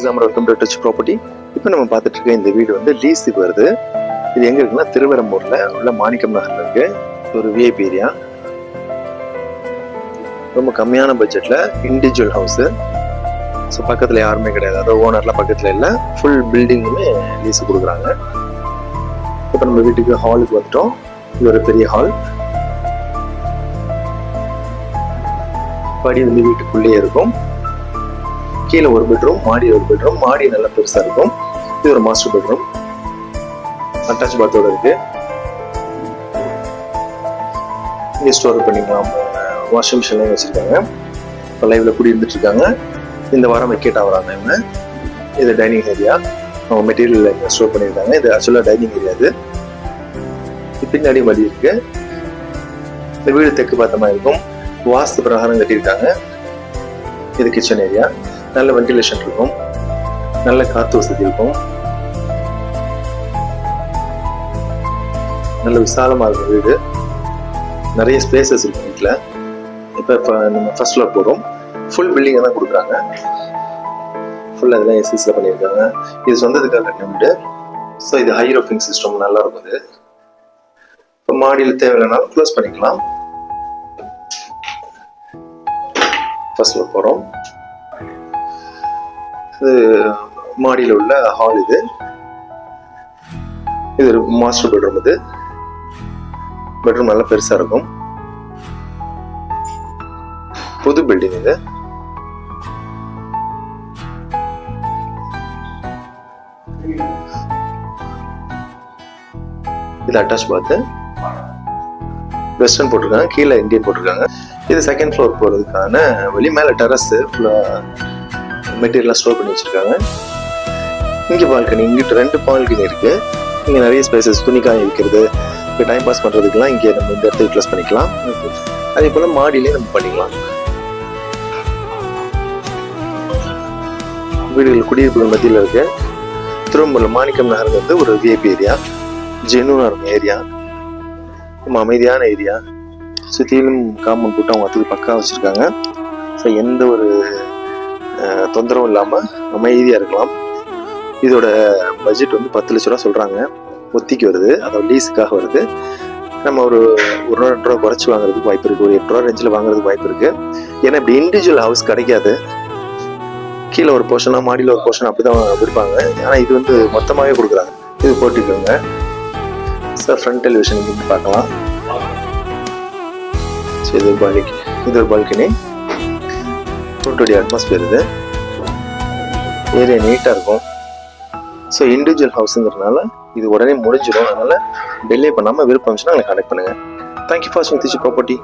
Example welcome to touch property இப்போ நம்ம பார்த்துட்டு இருக்க இந்த வீடு வந்து லீஸுக்கு வருது. இது எங்கே இருக்குன்னா திருவரம்பூரில் உள்ள மாணிக்கம் நகரில் இருக்கு. ஒரு விஐபி ஏரியா ரொம்ப கம்மியான பட்ஜெட்ல இண்டிவிஜுவல் ஹவுஸு ஸோ பக்கத்தில் யாருமே கிடையாது. அதாவது ஓனர்லாம் பக்கத்துல இல்லை. ஃபுல் பில்டிங்குமே லீஸ் கொடுக்குறாங்க. இப்போ நம்ம வீட்டுக்கு ஹாலுக்கு வந்துட்டோம். இது ஒரு பெரிய ஹால் படி வந்து வீட்டுக்குள்ளேயே இருக்கும். கீழே ஒரு பெட்ரூம் மாடி ஒரு பெட்ரூம் மாடி நல்லா பெருசா இருக்கும். இது ஒரு மாஸ்டர் பெட்ரூம் அட்டாச் பாத்தோட இருக்கு. இங்கே ஸ்டோர் பண்ணிக்கலாம். வாஷிங் மிஷின்லாம் வச்சிருக்காங்க. இப்போ லைவ்ல குடி இருந்துட்டு இருக்காங்க. இந்த வாரம் வெக்கேட் ஆகுறாங்க இவங்க இது டைனிங் ஏரியா அவங்க மெட்டீரியல் ஸ்டோர் பண்ணியிருக்காங்க. இது ஆக்சுவலாக டைனிங் ஏரியா இது. பின்னாடி வழி இருக்கு. இந்த வீடு தெற்கு பார்த்த மாதிரி இருக்கும். வாஸ்து பிரகாரம் கட்டியிருக்காங்க. இது கிச்சன் ஏரியா நல்ல வென்டிலேஷன் இருக்கும். நல்ல காத்து வசதி இருக்கும். நல்ல விசாலமா இருக்கும் வீடு. நிறைய ஸ்பேசஸ் இருக்கும் வீட்டில் இப்போ இப்போ நம்ம ஃபர்ஸ்ட் ஃப்ளோர் போகிறோம் ஃபுல் பில்டிங்கை தான் கொடுக்குறாங்க. ஃபுல் அதெல்லாம் எஸ்எஸ்ல பண்ணியிருக்காங்க. இது சொந்தத்துக்காக கட்டின வீடு. ஸோ இது ஹை ரோஃபிங் சிஸ்டம் நல்லா இருக்கும் இது. இப்போ மாடியில் தேவையில்லைனாலும் க்ளோஸ் பண்ணிக்கலாம். ஃபர்ஸ்ட் ஃப்ளோர் போகிறோம் மாடியில் உள்ள ஹால் இது. இது ஒரு மாஸ்டர் பெட்ரூம் இது. பெட்ரூம் நல்லா பெருசா இருக்கும். புது பில்டிங் இது. இது அட்டாச் பாத்து வெஸ்டர்ன் போட்டிருக்காங்க கீழே இந்தியன் போட்டிருக்காங்க. இது செகண்ட் ஃப்ளோர் போகிறதுக்கான வழி மேலே டெரஸ் ஃபுல்லாக மெட்டீரியல்லாம் ஸ்டோர் பண்ணி வச்சுருக்காங்க. இங்கே பால்கனி இங்கிட்ட ரெண்டு பால்கனி இருக்குது இங்கே நிறைய ஸ்பேசஸ் துணி காய வைக்கிறது இப்போ டைம் பாஸ் பண்ணுறதுக்கெலாம் இங்கே நம்ம இந்த இடத்துல யூட்டிலைஸ் பண்ணிக்கலாம். அதே போல் மாடியிலே நம்ம பண்ணிக்கலாம். வீடுகள் குடியிருப்புகள் மத்தியில் இருக்கு. திருவம்பூர்ல மாணிக்கம் வந்து ஒரு விஐபி ஏரியா ஜெனூனாக இருக்கும் ஏரியா ரொம்ப அமைதியான ஏரியா சுற்றிலும் காம்பவுண்ட் போட்டு அவங்க அதுக்கு பக்கா வச்சுருக்காங்க. ஸோ எந்த ஒரு தொந்தரவும் இல்லாமல் அமைதியாக இருக்கலாம். இதோட பட்ஜெட் வந்து பத்து லட்ச ரூபா சொல்கிறாங்க ஒத்திக்கு வருது. அதாவது லீஸுக்காக வருது. நம்ம ஒரு ஒரு ரூபா ரெண்டு ரூபா குறைச்சி வாங்குறதுக்கு வாய்ப்பு இருக்குது ஒரு எட்டு ரூபா ரேஞ்சில் வாங்குறதுக்கு வாய்ப்பு இருக்குது ஏன்னா இப்படி இண்டிவிஜுவல் ஹவுஸ் கிடைக்காது. கீழே ஒரு போர்ஷனாக மாடியில் ஒரு போர்ஷன் அப்படி தான் விடுப்பாங்க ஆனால் இது வந்து மொத்தமாகவே கொடுக்குறாங்க. இது போட்டுக்கோங்க சார் ஃப்ரண்ட் டெலிவிஷன் பார்க்கலாம். ஸோ இது பால்கனி இது ஒரு பால்கனி ஃப்ரூட்டுடைய அட்மாஸ்பியர் இது. ஏரியா நீட்டாக இருக்கும். ஸோ இண்டிவிஜுவல் ஹவுஸுங்கிறதுனால இது உடனே முடிஞ்சிடும் அதனால டெல்லே பண்ணாமல் விருப்பம் இருந்துச்சுன்னா எங்களை கனெக்ட் பண்ணுங்கள் தேங்க்யூ ஃபார் வாட்சிங் திச்சு ப்ராப்பர்ட்டி